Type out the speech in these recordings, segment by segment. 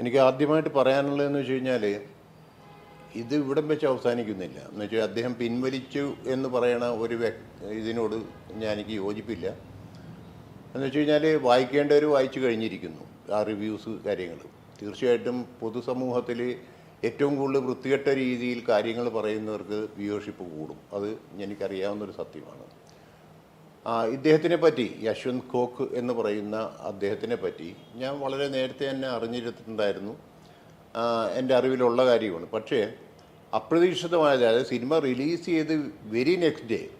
എനിക്ക് ആദ്യമായിട്ട് പറയാനുള്ളതെന്ന് വെച്ച് കഴിഞ്ഞാൽ ഇത് ഇവിടം വെച്ച് അവസാനിക്കുന്നില്ല. എന്ന് വെച്ചാൽ അദ്ദേഹം പിൻവലിച്ചു എന്ന് പറയണ ഒരു ഇതിനോട് ഞാൻ എനിക്ക് യോജിപ്പില്ല. എന്ന് വെച്ച് കഴിഞ്ഞാൽ വായിക്കേണ്ടവർ വായിച്ചു കഴിഞ്ഞിരിക്കുന്നു ആ റിവ്യൂസ് കാര്യങ്ങൾ തീർച്ചയായിട്ടും പൊതുസമൂഹത്തിൽ ഏറ്റവും കൂടുതൽ വൃത്തികെട്ട രീതിയിൽ കാര്യങ്ങൾ പറയുന്നവർക്ക് വ്യൂവർഷിപ്പ് കൂടും. അത് എനിക്കറിയാവുന്നൊരു സത്യമാണ്. ഇദ്ദേഹത്തിനെ പറ്റി യശ്വന്ത് കോക്ക് എന്ന് പറയുന്ന അദ്ദേഹത്തിനെ പറ്റി ഞാൻ വളരെ നേരത്തെ തന്നെ അറിഞ്ഞിരുന്നിട്ടുണ്ടായിരുന്നു. ആ, എന്റെ അറിവിലുള്ള കാര്യമാണ്. പക്ഷേ അപ്രതീക്ഷിതമായത് അതായത് സിനിമ റിലീസ് ചെയ്ത് വെരി നെക്സ്റ്റ് ഡേ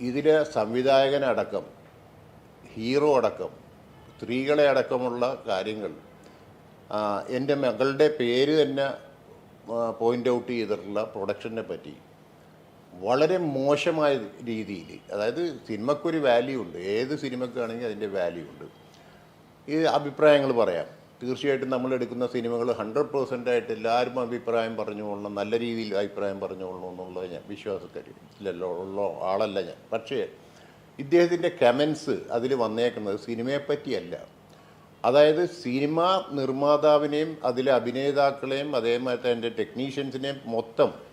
ഇതിലെ സംവിധായകനടക്കം ഹീറോ അടക്കം സ്ത്രീകളെ അടക്കമുള്ള കാര്യങ്ങൾ എന്റെ മകളുടെ പേര് തന്നെ പോയിന്റ് ഔട്ട് ചെയ്തിട്ടുള്ള പ്രൊഡക്ഷനെ പറ്റി വളരെ മോശമായ രീതിയിൽ അതായത് സിനിമക്കൊരു വാല്യൂ ഉണ്ട് ഏത് സിനിമക്കാണെങ്കിൽ അതിന്റെ വാല്യൂ ഉണ്ട്. ഈ അഭിപ്രായങ്ങൾ പറയാം. തീർച്ചയായിട്ടും നമ്മൾ എടുക്കുന്ന സിനിമകൾ ഹൺഡ്രഡ് പേഴ്സന്റ് ആയിട്ട് എല്ലാവരും അഭിപ്രായം പറഞ്ഞുകൊള്ളണം നല്ല രീതിയിൽ അഭിപ്രായം പറഞ്ഞുകൊള്ളണം എന്നുള്ളത് ഞാൻ വിശ്വാസത്തിലല്ലോ ഉള്ള ആളല്ല ഞാൻ. പക്ഷേ ഇദ്ദേഹത്തിന്റെ കമൻസ് അതിൽ വന്നേക്കുന്നത് സിനിമയെ പറ്റിയല്ല അതായത് സിനിമ നിർമ്മാതാവിനെയും അതിലെ അഭിനേതാക്കളെയും അതേമാതിരി അതിന്റെ ടെക്നീഷ്യൻസിനെയും മൊത്തം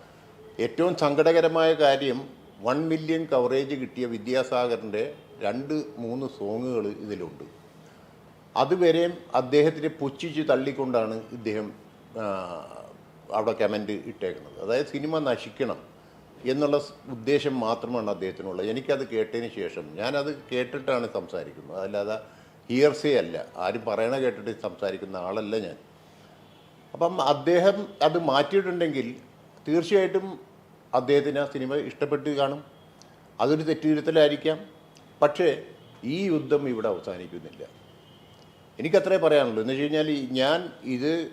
ഏറ്റവും സങ്കടകരമായ കാര്യം വൺ മില്യൺ കവറേജ് കിട്ടിയ വിദ്യാസാഗറിന്റെ രണ്ട് മൂന്ന് സോങ്ങുകൾ ഇതിലുണ്ട്. അതുവരെയും അദ്ദേഹത്തിനെ പുച്ഛിച്ച് തള്ളിക്കൊണ്ടാണ് ഇദ്ദേഹം അവിടെ കമന്റ് ഇട്ടേക്കുന്നത്. അതായത് സിനിമ നശിക്കണം എന്നുള്ള ഉദ്ദേശം മാത്രമാണ് അദ്ദേഹത്തിനുള്ളത്. എനിക്കത് കേട്ടതിന് ശേഷം ഞാനത് കേട്ടിട്ടാണ് സംസാരിക്കുന്നത്. അല്ലാതെ ഹിയർസേ അല്ല. ആരും പറയണ കേട്ടിട്ട് സംസാരിക്കുന്ന ആളല്ല ഞാൻ. അപ്പം അദ്ദേഹം അത് മാറ്റിയിട്ടുണ്ടെങ്കിൽ തീർച്ചയായിട്ടും അദ്ദേഹത്തിന് ആ സിനിമ ഇഷ്ടപ്പെട്ട് കാണും. അതൊരു തെറ്റുതിരുത്തലായിരിക്കാം പക്ഷേ ഈ യുദ്ധം ഇവിടെ അവസാനിക്കുന്നില്ല. എനിക്കത്രേ പറയാനുള്ളൂ. എന്ന് വെച്ച് കഴിഞ്ഞാൽ ഞാൻ ഇത്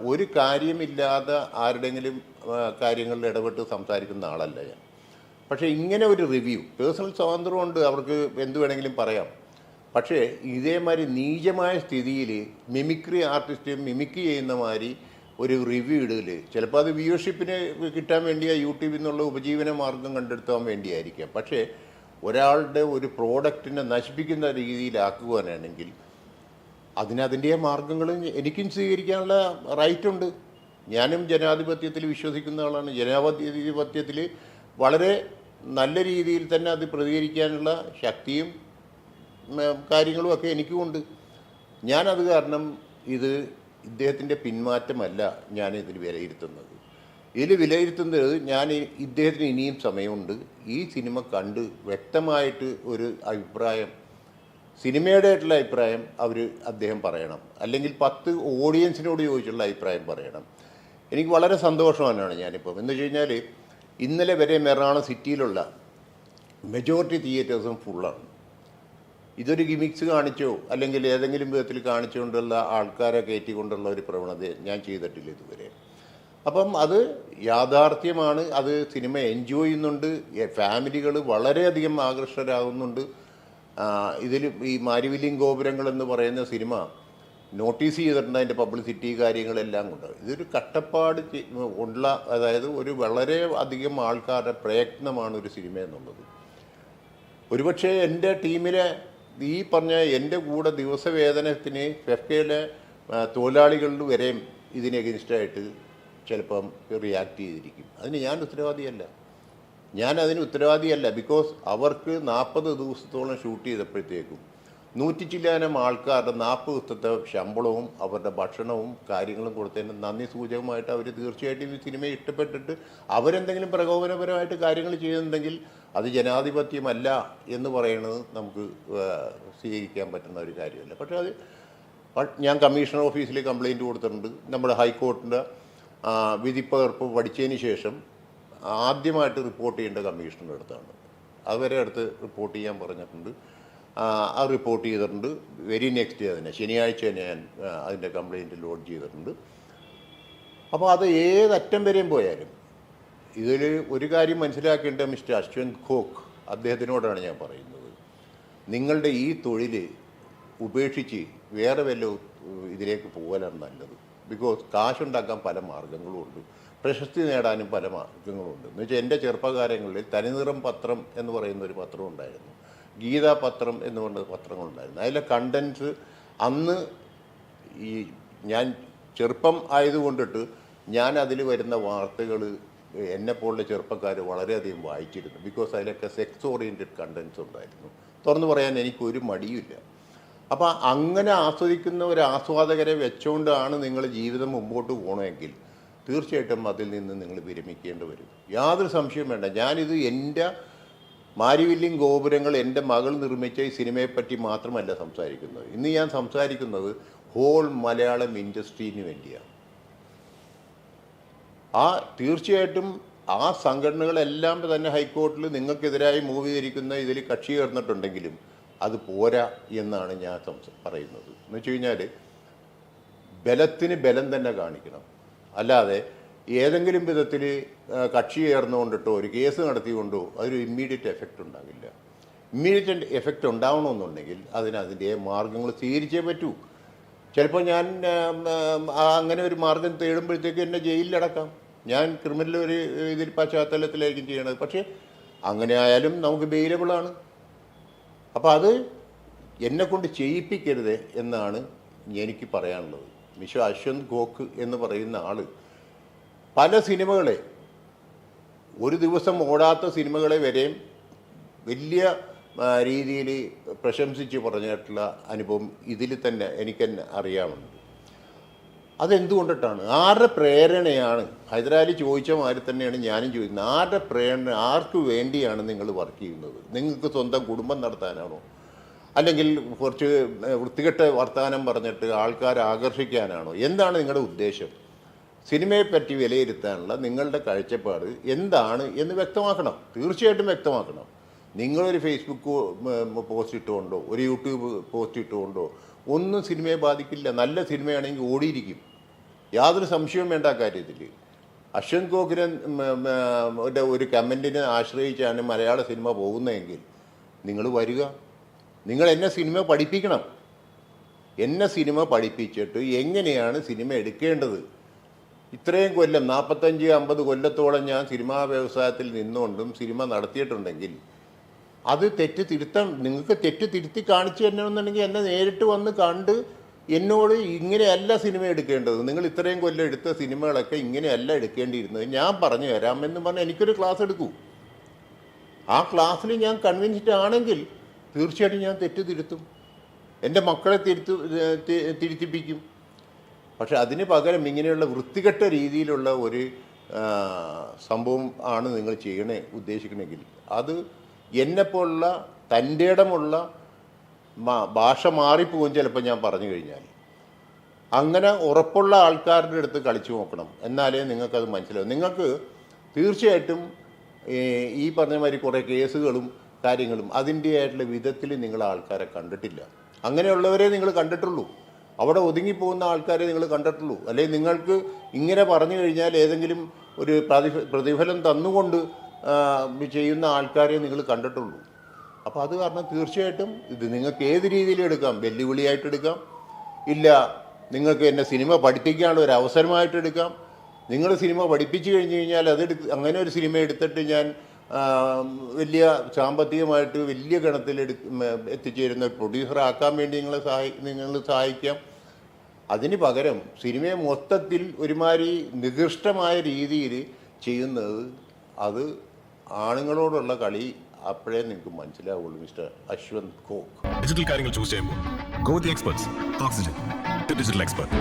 ഒരു കാര്യമില്ലാതെ ആരുടെങ്കിലും കാര്യങ്ങളിൽ ഇടപെട്ട് സംസാരിക്കുന്ന ആളല്ല ഞാൻ. പക്ഷേ ഇങ്ങനെ ഒരു റിവ്യൂ പേഴ്സണൽ സ്വാതന്ത്ര്യമുണ്ട് അവർക്ക് എന്ത് വേണമെങ്കിലും പറയാം. പക്ഷേ ഇതേമാതിരി നീചമായ സ്ഥിതിയിൽ മിമിക്രി ആർട്ടിസ്റ്റ് മിമിക്രി ചെയ്യുന്ന മാതിരി ഒരു റിവ്യൂ ഇടൽ. ചിലപ്പോൾ അത് വ്യൂഷിപ്പിന് കിട്ടാൻ വേണ്ടിയാ യൂട്യൂബിൽ നിന്നുള്ള ഉപജീവന മാർഗം കണ്ടെടുത്താൻ വേണ്ടിയായിരിക്കാം. പക്ഷേ ഒരാളുടെ ഒരു പ്രോഡക്റ്റിനെ നശിപ്പിക്കുന്ന രീതിയിലാക്കുവാനാണെങ്കിൽ അതിനതിന്റെ മാർഗങ്ങൾ എനിക്കും സ്വീകരിക്കാനുള്ള റൈറ്റുണ്ട് ഞാനും ജനാധിപത്യത്തിൽ വിശ്വസിക്കുന്ന ആളാണ്. ജനാധിപത്യത്തിൽ വളരെ നല്ല രീതിയിൽ തന്നെ അത് പ്രതികരിക്കാനുള്ള ശക്തിയും കാര്യങ്ങളുമൊക്കെ എനിക്കുമുണ്ട്. ഞാനത് കാരണം ഇത് ഇദ്ദേഹത്തിന്റെ പിന്മാറ്റമല്ല ഞാൻ ഇതിൽ വിലയിരുത്തുന്നത്. ഇതിൽ വിലയിരുത്തുന്നത് ഞാൻ ഇദ്ദേഹത്തിന് ഇനിയും സമയമുണ്ട്. ഈ സിനിമ കണ്ട് വ്യക്തമായിട്ട് ഒരു അഭിപ്രായം സിനിമയുടെ ആയിട്ടുള്ള അഭിപ്രായം അവർ അദ്ദേഹം പറയണം. അല്ലെങ്കിൽ പത്ത് ഓഡിയൻസിനോട് ചോദിച്ചുള്ള അഭിപ്രായം പറയണം. എനിക്ക് വളരെ സന്തോഷവാനാണ് ഞാനിപ്പം. എന്ന് വെച്ച് കഴിഞ്ഞാൽ ഇന്നലെ വരെ എറണാകുളം സിറ്റിയിലുള്ള മെജോറിറ്റി തിയേറ്റേഴ്സും ഫുള്ളാണ് ഇതൊരു ഗിമിക്സ് കാണിച്ചോ? അല്ലെങ്കിൽ ഏതെങ്കിലും വിധത്തിൽ കാണിച്ചുകൊണ്ടുള്ള ആൾക്കാരെ കയറ്റിക്കൊണ്ടുള്ള ഒരു പ്രവണത ഞാൻ ചെയ്തിട്ടില്ല ഇതുവരെ. അപ്പം അത് യാഥാർത്ഥ്യമാണ്. അത് സിനിമ എൻജോയ് ചെയ്യുന്നുണ്ട്. ഫാമിലികൾ വളരെയധികം ആകർഷകരാകുന്നുണ്ട് ഇതിൽ ഈ മാരിവില്യം ഗോപുരങ്ങൾ എന്ന് പറയുന്ന സിനിമ നോട്ടീസ് ചെയ്തിട്ടുണ്ട്. അതിന്റെ പബ്ലിസിറ്റി കാര്യങ്ങളെല്ലാം കൊണ്ട്. ഇതൊരു കട്ടപ്പാട് ഉള്ള അതായത് ഒരു വളരെ അധികം ആൾക്കാരുടെ പ്രയത്നമാണ് ഒരു സിനിമ എന്നുള്ളത്. ഒരുപക്ഷെ എന്റെ ടീമിലെ ഈ പറഞ്ഞ എന്റെ കൂടെ ദിവസവേതനത്തിന് ഫെഫ്കയിലെ തൊഴിലാളികളിൽ വരെയും ഇതിന് എഗനിസ്റ്റായിട്ട് ചിലപ്പം റിയാക്ട് ചെയ്തിരിക്കും. അതിന് ഞാൻ ഉത്തരവാദിയല്ല. ഞാൻ അതിന് ഉത്തരവാദിയല്ല. ബിക്കോസ് അവർക്ക് നാൽപ്പത് ദിവസത്തോളം ഷൂട്ട് ചെയ്തപ്പോഴത്തേക്കും നൂറ്റി ചില്ലാനം ആൾക്കാരുടെ നാൽപ്പത് ദിവസത്തെ ശമ്പളവും അവരുടെ ഭക്ഷണവും കാര്യങ്ങളും കൊടുത്തതിന് നന്ദി സൂചകമായിട്ട് അവർ തീർച്ചയായിട്ടും ഈ സിനിമയെ ഇഷ്ടപ്പെട്ടിട്ട് അവരെന്തെങ്കിലും പ്രകോപനപരമായിട്ട് കാര്യങ്ങൾ ചെയ്യുന്നുണ്ടെങ്കിൽ അത് ജനാധിപത്യമല്ല എന്ന് പറയുന്നത് നമുക്ക് സ്വീകരിക്കാൻ പറ്റുന്ന ഒരു കാര്യമല്ല. പക്ഷേ അത് ഞാൻ കമ്മീഷണർ ഓഫീസിൽ കംപ്ലയിന്റ് കൊടുത്തിട്ടുണ്ട്. നമ്മുടെ ഹൈക്കോർട്ടിന്റെ വിധിപ്പകർപ്പ് പഠിച്ചതിന് ശേഷം ആദ്യമായിട്ട് റിപ്പോർട്ട് ചെയ്യേണ്ട കമ്മീഷണറുടെ അടുത്താണ്. അതുവരെ അടുത്ത് റിപ്പോർട്ട് ചെയ്യാൻ പറഞ്ഞിട്ടുണ്ട്. ആ, റിപ്പോർട്ട് ചെയ്തിട്ടുണ്ട്. വെരി നെക്സ്റ്റ് ഡേ തന്നെ ശനിയാഴ്ച തന്നെ ഞാൻ അതിന്റെ കംപ്ലയിന്റ് ലോഡ് ചെയ്തിട്ടുണ്ട്. അപ്പോൾ അത് ഏതറ്റം വരെയും പോയാലും ഇതിൽ ഒരു കാര്യം മനസ്സിലാക്കേണ്ട മിസ്റ്റർ അശ്വൻ ഖോക്ക് അദ്ദേഹത്തിനോടാണ് ഞാൻ പറയുന്നത്. നിങ്ങളുടെ ഈ തൊഴിൽ ഉപേക്ഷിച്ച് വേറെ വല്ല ഇതിലേക്ക് പോകാനാണ് നല്ലത്. ബിക്കോസ് കാശുണ്ടാക്കാൻ പല മാർഗങ്ങളുമുണ്ട് പ്രശസ്തി നേടാനും പല മാർഗങ്ങളുണ്ട്. എന്ന് വെച്ചാൽ എന്റെ ചെറുപ്പകാലങ്ങളിൽ തനിനിറം പത്രം എന്ന് പറയുന്ന ഒരു പത്രം ഉണ്ടായിരുന്നു. ഗീതാ പത്രം എന്ന് പറഞ്ഞ പത്രങ്ങളുണ്ടായിരുന്നു. അതിലെ കണ്ടൻസ് അന്ന് ഈ ഞാൻ ചെറുപ്പം ആയതുകൊണ്ടിട്ട് ഞാൻ അതിൽ വരുന്ന വാർത്തകൾ എന്നെപ്പോലുള്ള ചെറുപ്പക്കാർ വളരെയധികം വായിച്ചിരുന്നു. ബിക്കോസ് അതിലൊക്കെ സെക്സ് ഓറിയന്റഡ് കണ്ടൻസ് ഉണ്ടായിരുന്നു. തുറന്നു പറയാൻ എനിക്കൊരു മടിയുമില്ല. അപ്പോൾ അങ്ങനെ ആസ്വദിക്കുന്ന ഒരു ആസ്വാദകരെ വെച്ചുകൊണ്ടാണ് നിങ്ങൾ ജീവിതം മുമ്പോട്ട് പോകണമെങ്കിൽ തീർച്ചയായിട്ടും അതിൽ നിന്ന് നിങ്ങൾ വിരമിക്കേണ്ടി വരും. യാതൊരു സംശയവും വേണ്ട. ഞാനിത് എന്റെ മാരിവില്യം ഗോപുരങ്ങൾ എന്റെ മകൾ നിർമ്മിച്ച ഈ സിനിമയെപ്പറ്റി മാത്രമല്ല സംസാരിക്കുന്നത്. ഇന്ന് ഞാൻ സംസാരിക്കുന്നത് ഹോൾ മലയാളം ഇൻഡസ്ട്രീന് വേണ്ടിയാണ്. ആ തീർച്ചയായിട്ടും ആ സംഘടനകളെല്ലാം തന്നെ ഹൈക്കോടതിയിൽ നിങ്ങൾക്കെതിരായി മൂവ് ചെയ്തിരിക്കുന്ന ഇതിൽ കക്ഷി ചേർന്നിട്ടുണ്ടെങ്കിലും അത് പോരാ എന്നാണ് ഞാൻ പറയുന്നത്. എന്ന് വെച്ച് കഴിഞ്ഞാൽ ബലത്തിന് ബലം തന്നെ കാണിക്കണം. അല്ലാതെ ഏതെങ്കിലും വിധത്തിൽ കക്ഷി ചേർന്നുകൊണ്ടിട്ടോ ഒരു കേസ് നടത്തിക്കൊണ്ടോ അതൊരു ഇമ്മീഡിയറ്റ് എഫക്റ്റ് ഉണ്ടാകില്ല. ഇമ്മീഡിയറ്റ് എഫക്റ്റ് ഉണ്ടാവണമെന്നുണ്ടെങ്കിൽ അതിന് അതിന്റെ മാർഗങ്ങൾ സ്വീകരിച്ചേ പറ്റൂ. ചിലപ്പോൾ ഞാൻ അങ്ങനെ ഒരു മാർഗം തേടുമ്പോഴത്തേക്ക് എന്നെ ജയിലിലടക്കാം ഞാൻ ക്രിമിനൽ ഒരു ഇതിൽ പശ്ചാത്തലത്തിലായിരിക്കും ചെയ്യണത്. പക്ഷേ അങ്ങനെ ആയാലും നമുക്ക് ബെയിലബിളാണ് അപ്പോൾ അത് എന്നെ കൊണ്ട് ചെയ്യിപ്പിക്കരുത് എന്നാണ് എനിക്ക് പറയാനുള്ളത്. മിശോ അശ്വന്ത് ഗോക്ക് എന്ന് പറയുന്ന ആൾ പല സിനിമകളെ ഒരു ദിവസം ഓടാത്ത സിനിമകളെ വരെയും വലിയ രീതിയിൽ പ്രശംസിച്ച് പറഞ്ഞിട്ടുള്ള അനുഭവം ഇതിൽ തന്നെ എനിക്ക് തന്നെ അറിയാവുന്നത് അതെന്തുകൊണ്ടിട്ടാണ്? ആരുടെ പ്രേരണയാണ്? ഹൈദരാലി ചോദിച്ച മാതിരി തന്നെയാണ് ഞാനും ചോദിക്കുന്നത്. ആരുടെ പ്രേരണ ആർക്ക് വേണ്ടിയാണ് നിങ്ങൾ വർക്ക് ചെയ്യുന്നത്? നിങ്ങൾക്ക് സ്വന്തം കുടുംബം നടത്താനാണോ? അല്ലെങ്കിൽ കുറച്ച് വൃത്തികെട്ട വർത്തമാനം പറഞ്ഞിട്ട് ആൾക്കാരെ ആകർഷിക്കാനാണോ? എന്താണ് നിങ്ങളുടെ ഉദ്ദേശം? സിനിമയെ പറ്റി വിലയിരുത്താനുള്ള നിങ്ങളുടെ കാഴ്ചപ്പാട് എന്താണ് എന്ന് വ്യക്തമാക്കണം. തീർച്ചയായിട്ടും വ്യക്തമാക്കണം. നിങ്ങളൊരു ഫേസ്ബുക്ക് പോസ്റ്റ് ഇട്ടുകൊണ്ടോ ഒരു യൂട്യൂബ് പോസ്റ്റ് ഇട്ടുകൊണ്ടോ ഒന്നും സിനിമയെ ബാധിക്കില്ല. നല്ല സിനിമയാണെങ്കിൽ ഓടിയിരിക്കും. യാതൊരു സംശയവും വേണ്ട കാര്യത്തിൽ അശ്വന്ത് ഗോഖിരൻ ഒരു കമന്റിനെ ആശ്രയിച്ചാണ് മലയാള സിനിമ പോകുന്നതെങ്കിൽ നിങ്ങൾ വരിക. നിങ്ങൾ എന്നെ സിനിമ പഠിപ്പിക്കണം. എന്നെ സിനിമ പഠിപ്പിച്ചിട്ട് എങ്ങനെയാണ് സിനിമ എടുക്കേണ്ടത്? ഇത്രയും കൊല്ലം നാൽപ്പത്തഞ്ച് അമ്പത് കൊല്ലത്തോളം ഞാൻ സിനിമാ വ്യവസായത്തിൽ നിന്നുകൊണ്ടും സിനിമ നടത്തിയിട്ടുണ്ടെങ്കിൽ അത് തെറ്റ് തിരുത്താൻ നിങ്ങൾക്ക് തെറ്റ് തിരുത്തി കാണിച്ചു തരണമെന്നുണ്ടെങ്കിൽ എന്നെ നേരിട്ട് വന്ന് കണ്ട് എന്നോട് ഇങ്ങനെയല്ല സിനിമ എടുക്കേണ്ടത്. നിങ്ങൾ ഇത്രയും കൊല്ലം എടുത്ത സിനിമകളൊക്കെ ഇങ്ങനെയല്ല എടുക്കേണ്ടിയിരുന്നത്. ഞാൻ പറഞ്ഞു തരാം എന്ന് എനിക്കൊരു ക്ലാസ് എടുക്കൂ. ആ ക്ലാസ്സിൽ ഞാൻ കൺവിൻസ്ഡ് ആണെങ്കിൽ തീർച്ചയായിട്ടും ഞാൻ തെറ്റ് തിരുത്തും എന്റെ മക്കളെ തിരുത്തു തിരുത്തിപ്പിക്കും. പക്ഷെ അതിന് പകരം ഇങ്ങനെയുള്ള വൃത്തികെട്ട രീതിയിലുള്ള ഒരു സംഭവം ആണ് നിങ്ങൾ ചെയ്യണേ ഉദ്ദേശിക്കണമെങ്കിൽ. അത് എന്നെപ്പോലുള്ള തന്റെ ഇടമുള്ള ഭാഷ മാറിപ്പോകും ചിലപ്പോൾ ഞാൻ പറഞ്ഞു കഴിഞ്ഞാൽ. അങ്ങനെ ഉറപ്പുള്ള ആൾക്കാരുടെ അടുത്ത് കളിച്ചു നോക്കണം. എന്നാലേ നിങ്ങൾക്കത് മനസ്സിലാവും. നിങ്ങൾക്ക് തീർച്ചയായിട്ടും ഈ പറഞ്ഞ മാതിരി കുറേ കേസുകളും കാര്യങ്ങളും അതിന്റെതായിട്ടുള്ള വിധത്തിൽ നിങ്ങൾ ആൾക്കാരെ കണ്ടിട്ടില്ല. അങ്ങനെയുള്ളവരെ നിങ്ങൾ കണ്ടിട്ടുള്ളൂ. അവിടെ ഒതുങ്ങിപ്പോകുന്ന ആൾക്കാരെ നിങ്ങൾ കണ്ടിട്ടുള്ളൂ. അല്ലെങ്കിൽ നിങ്ങൾക്ക് ഇങ്ങനെ പറഞ്ഞു കഴിഞ്ഞാൽ ഏതെങ്കിലും ഒരു പ്രതിഫ പ്രതിഫലം തന്നുകൊണ്ട് ചെയ്യുന്ന ആൾക്കാരെ നിങ്ങൾ കണ്ടിട്ടുള്ളൂ. അപ്പോൾ അത് കാരണം തീർച്ചയായിട്ടും ഇത് നിങ്ങൾക്ക് ഏത് രീതിയിൽ എടുക്കാം? വെല്ലുവിളിയായിട്ട് എടുക്കാം. ഇല്ല നിങ്ങൾക്ക് എന്നെ സിനിമ പഠിപ്പിക്കാനുള്ള ഒരു അവസരമായിട്ട് എടുക്കാം. നിങ്ങൾ സിനിമ പഠിപ്പിച്ചു കഴിഞ്ഞ് കഴിഞ്ഞാൽ അതെടുത്ത് അങ്ങനെ ഒരു സിനിമ എടുത്തിട്ട് ഞാൻ വലിയ സാമ്പത്തികമായിട്ട് വലിയ ഗണത്തിൽ എത്തിച്ചേരുന്ന ഒരു പ്രൊഡ്യൂസറാക്കാൻ വേണ്ടി നിങ്ങളെ സഹായി നിങ്ങൾ സഹായിക്കാം. അതിന് പകരം സിനിമയെ മൊത്തത്തിൽ ഒരുമാതിരി നികൃഷ്ടമായ രീതിയിൽ ചെയ്യുന്നത് അത് ആണുങ്ങളോടുള്ള കളി അപ്പോഴേ നിങ്ങൾക്ക് മനസ്സിലാവുള്ളൂ മിസ്റ്റർ അശ്വന്ത് കോക്ക്. ഡിജിറ്റൽ കാര്യങ്ങൾ ചൂസ് ചെയ്യുമ്പോൾ go the experts oxygen digital expert